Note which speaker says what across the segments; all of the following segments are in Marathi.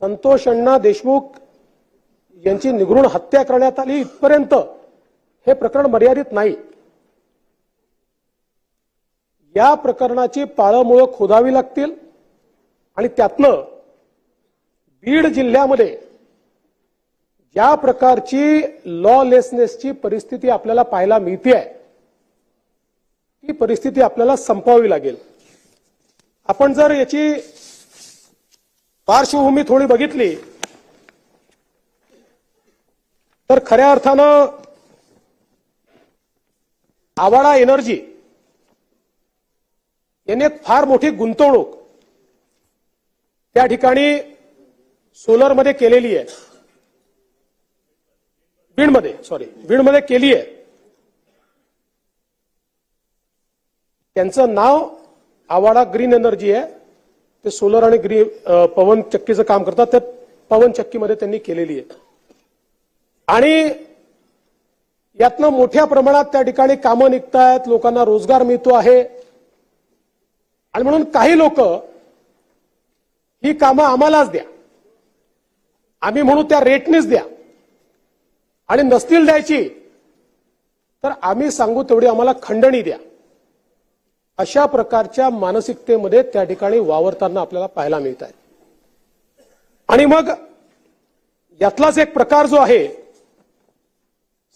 Speaker 1: संतोष अण्णा देशमुख यांची निगृण हत्या करण्यात आली इथपर्यंत. हे प्रकरण मर्यादित नाही. या प्रकरणाची पाळंमुळं खोदावी लागतील आणि त्यातनं बीड जिल्ह्यामध्ये ज्या प्रकारची लॉलेसनेसची परिस्थिती आपल्याला पाहायला मिळते ती परिस्थिती आपल्याला संपवावी लागेल. आपण जर याची पार्श्वभूमी थोडी बघितली तर खऱ्या अर्थानं आवाडा एनर्जी यांनी एक फार मोठी गुंतवणूक त्या ठिकाणी सोलरमध्ये केलेली आहे. बीडमध्ये सॉरी बीडमध्ये केली आहे. त्यांचं नाव आवाडा ग्रीन एनर्जी आहे. ते सोलर आणि ग्रीन पवन चक्कीचं काम करतात. त्या पवन चक्कीमध्ये त्यांनी केलेली आहे. आणि यातनं मोठ्या प्रमाणात त्या ठिकाणी कामं निघतायत लोकांना रोजगार मिळतो आहे. आणि म्हणून काही लोक ही कामं आम्हालाच द्या. आम्ही म्हणू त्या रेटनेच द्या. आणि नसतील द्यायची तर आम्ही सांगू तेवढी आम्हाला खंडणी द्या. अशा प्रकारच्या मानसिकतेमध्ये त्या ठिकाणी वावरताना आपल्याला पाहायला मिळत आहे. आणि मग यातलाच एक प्रकार जो आहे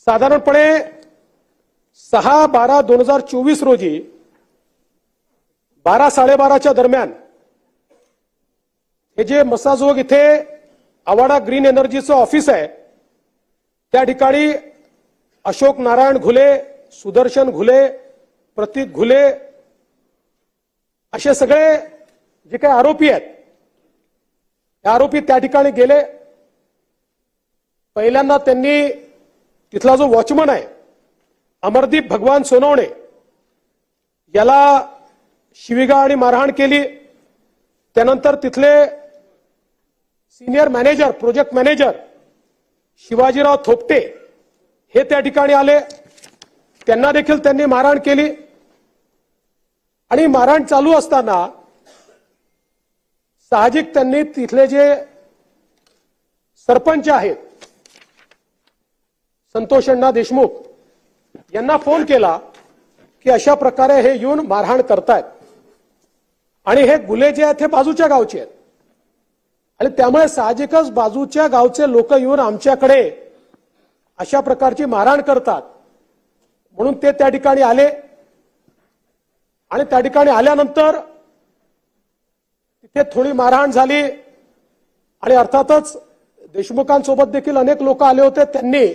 Speaker 1: साधारणपणे सहा बारा दोन हजार चोवीस रोजी बारा साडेबाराच्या दरम्यान हे जे मसाजोग इथे आवाडा ग्रीन एनर्जीचं ऑफिस आहे त्या ठिकाणी अशोक नारायण घुले सुदर्शन घुले प्रतीक घुले असे सगळे जे काही आरोपी आहेत हे आरोपी त्या ठिकाणी गेले. पहिल्यांदा त्यांनी तिथला जो वॉचमन आहे अमरदीप भगवान सोनवणे याला शिविगा आणि मारहाण केली. त्यानंतर तिथले senior manager project manager Shivajirao Thopte हे त्या ठिकाणी आले. त्यांना देखील त्यांनी मारहाण केली. आणि मारहाण चालू असताना साहजिक त्यांनी तिथले जे सरपंच आहेत संतोष अण्णा देशमुख यांना फोन केला की अशा प्रकारे हे येऊन मारहाण करतायत. आणि हे गुले जे आहेत हे बाजूच्या गावचे आहेत. आणि त्यामुळे साहजिकच बाजूच्या गावचे लोक येऊन आमच्याकडे अशा प्रकारची मारहाण करतात. म्हणून ते त्या ठिकाणी आले. आणि त्या ठिकाणी आल्यानंतर तिथे थोडी मारहाण झाली. आणि अर्थातच देशमुखांसोबत देखील अनेक लोक आले होते. त्यांनी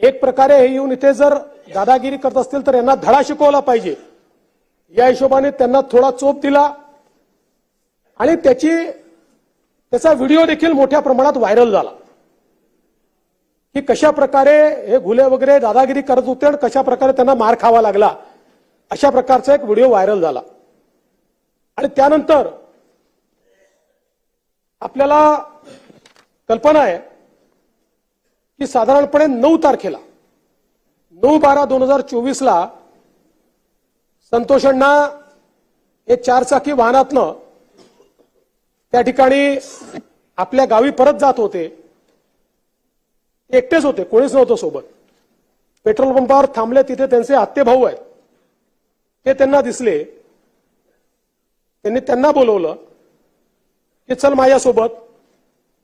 Speaker 1: एक प्रकारे हे येऊन इथे जर दादागिरी करत असतील तर यांना धडा शिकवला पाहिजे. या हिशोबाने त्यांना थोडा चोप दिला. आणि त्याची त्याचा व्हिडिओ देखील मोठ्या प्रमाणात व्हायरल झाला. की कशा प्रकारे हे घुले वगैरे दादागिरी करत होते आणि कशा प्रकारे त्यांना मार खावा लागला. अशा प्रकारचा एक व्हिडिओ व्हायरल झाला. आणि त्यानंतर आपल्याला कल्पना आहे की साधारणपणे नऊ तारखेला नऊ बारा दोन हजार चोवीसला संतोषांना हे चारचाकी वाहनातनं त्या ठिकाणी आपल्या गावी परत जात होते. एकटेच होते कोणीच नव्हतं सोबत. पेट्रोल पंपावर थांबले तिथे त्यांचे आत्ते भाऊ आहेत. हे त्यांना दिसले. त्यांनी त्यांना बोलवलं की चल माझ्यासोबत.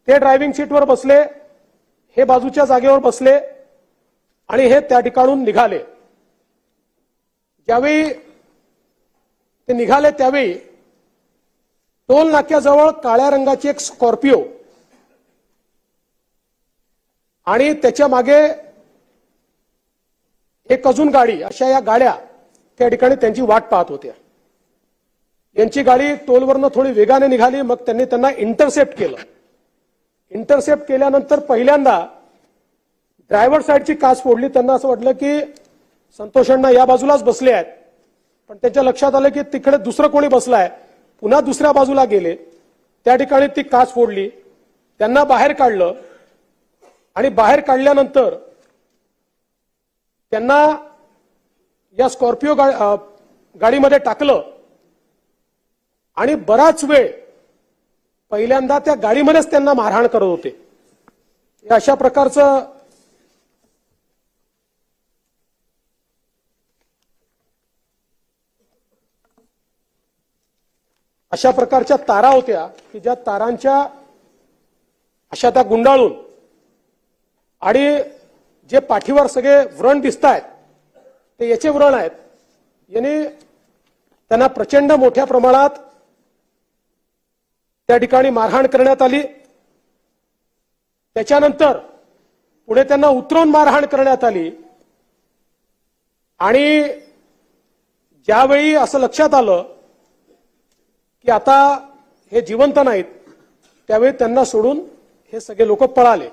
Speaker 1: ते ड्रायव्हिंग सीटवर बसले हे बाजूच्या जागेवर बसले आणि हे त्या ठिकाणून निघाले. ज्यावेळी ते निघाले त्यावेळी टोल नाक्याजवळ काळ्या रंगाची एक स्कॉर्पिओ आणि त्याच्यामागे एक अजून गाडी अशा या गाड्या त्या ठिकाणी त्यांची वाट पाहत होत्या. यांची गाडी टोलवरनं थोडी वेगाने निघाली मग त्यांनी त्यांना इंटरसेप्ट केलं. इंटरसेप्ट केल्यानंतर पहिल्यांदा ड्रायव्हर साईडची काच फोडली. त्यांना असं वाटलं की संतोषांना या बाजूलाच बसले आहेत. पण त्याच्या लक्षात आलं की तिकडे दुसरं कोणी बसलाय. पुन्हा दुसऱ्या बाजूला गेले. त्या ठिकाणी ती काच फोडली. त्यांना बाहेर काढलं. आणि बाहेर काढल्यानंतर त्यांना या स्कॉर्पिओ गा- गाडीमध्ये टाकलं आणि बराच वेळ पहिल्यांदा त्या गाडीमध्येच त्यांना मारहाण करत होते. अशा प्रकारचं अशा प्रकारच्या तारा होत्या की ज्या तारांच्या अशा त्या गुंडाळून आणि जे पाठीवर सगळे व्रण दिसत आहेत ते याचे व्रण आहेत. याने त्यांना प्रचंड मोठ्या प्रमाणात त्या ठिकाणी मारहाण करण्यात आली. त्याच्यानंतर पुढे त्यांना उतरवून मारहाण करण्यात आली. आणि ज्यावेळी असं लक्षात आलं की आता हे जिवंत नाहीत त्यावेळी त्यांना सोडून हे सगळे लोक पळाले.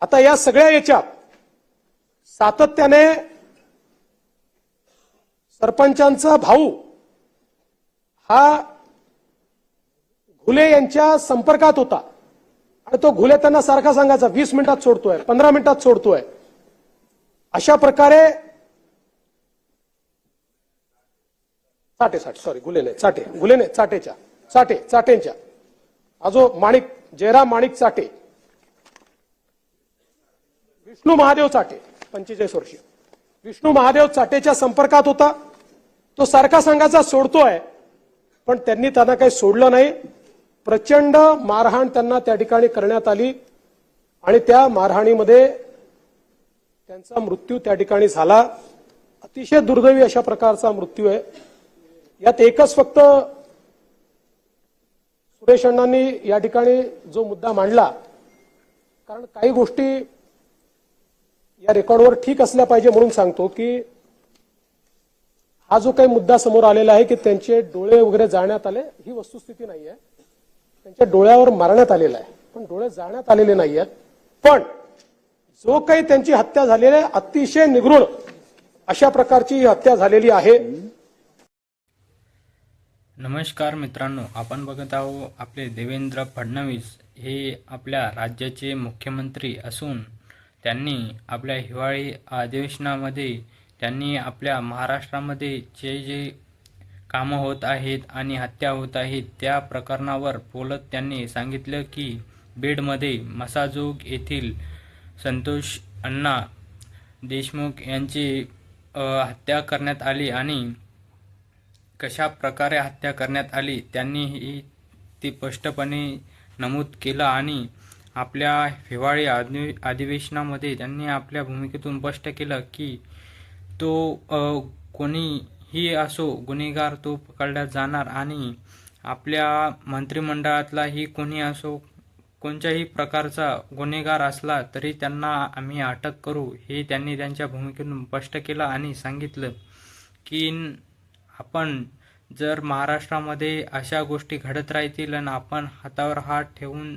Speaker 1: आता या सगळ्या याच्यात सातत्याने सरपंचांचा भाऊ हा घुले यांच्या संपर्कात होता. आणि तो घुले त्यांना सारखा सांगायचा वीस मिनिटात सोडतोय पंधरा मिनिटात सोडतोय. अशा प्रकारे चाटे साठे सॉरी गुले नाही चाटे गुले नाही चाटेच्या चाटे चाटेंच्या. आजो माणिक जयराम माणिक चाटे विष्णू महादेव चाटे. पंचेचाळीस वर्षीय. विष्णू महादेव चाटेच्या संपर्कात होता. तो सारखा सांगायचा सोडतोय. पण त्यांनी त्यांना काही सोडलं नाही. प्रचंड मारहाण त्यांना त्या ठिकाणी करण्यात आली. आणि त्या मारहाणीमध्ये त्यांचा मृत्यू त्या ठिकाणी झाला. अतिशय दुर्दैवी अशा प्रकारचा मृत्यू आहे. यात एकच फक्त सुरेश अण्णांनी या ठिकाणी जो मुद्दा मांडला कारण काही गोष्टी या रेकॉर्डवर ठीक असल्या पाहिजे म्हणून सांगतो की हा जो काही मुद्दा समोर आलेला आहे की त्यांचे डोळे वगैरे जाळण्यात आले ही वस्तुस्थिती नाही आहे त्यांच्या डोळ्यावर मारण्यात आलेला आहे. पण डोळे जाळण्यात आलेले नाही आहेत पण जो काही त्यांची हत्या झालेली आहे अतिशय निगृढ अशा प्रकारची ही हत्या झालेली आहे.
Speaker 2: नमस्कार मित्रांनो आपण बघत आहोत आपले देवेंद्र फडणवीस हे आपल्या राज्याचे मुख्यमंत्री असून त्यांनी आपल्या हिवाळी अधिवेशनामध्ये त्यांनी आपल्या महाराष्ट्रामध्ये जे जे कामं होत आहेत आणि हत्या होत आहेत त्या प्रकरणावर बोलत त्यांनी सांगितलं की बीडमध्ये मसाजोग येथील संतोष अण्णा देशमुख यांची हत्या करण्यात आली आणि कशा प्रकारे हत्या करण्यात आली त्यांनी ही ती स्पष्टपणे नमूद केलं आणि आपल्या हिवाळी अधि अधिवेशनामध्ये त्यांनी आपल्या भूमिकेतून स्पष्ट केलं की तो कोणीही असो गुन्हेगार तो पकडला जाणार आणि आपल्या मंत्रिमंडळातलाही कोणी असो कोणत्याही प्रकारचा गुन्हेगार असला तरी त्यांना आम्ही अटक करू हे त्यांनी त्यांच्या भूमिकेतून स्पष्ट केलं आणि सांगितलं की आपण जर महाराष्ट्रामध्ये अशा गोष्टी घडत राहतील आणि आपण हातावर हात ठेवून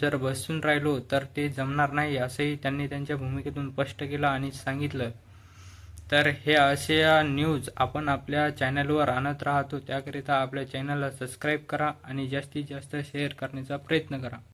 Speaker 2: जर बसून राहिलो तर ते जमणार नाही असंही त्यांनी त्यांच्या भूमिकेतून स्पष्ट केलं आणि सांगितलं. तर हे असे न्यूज आपण आपल्या चॅनलवर आणत राहतो. त्याकरिता आपल्या चॅनलला सबस्क्राईब करा आणि जास्तीत जास्त शेअर करण्याचा प्रयत्न करा.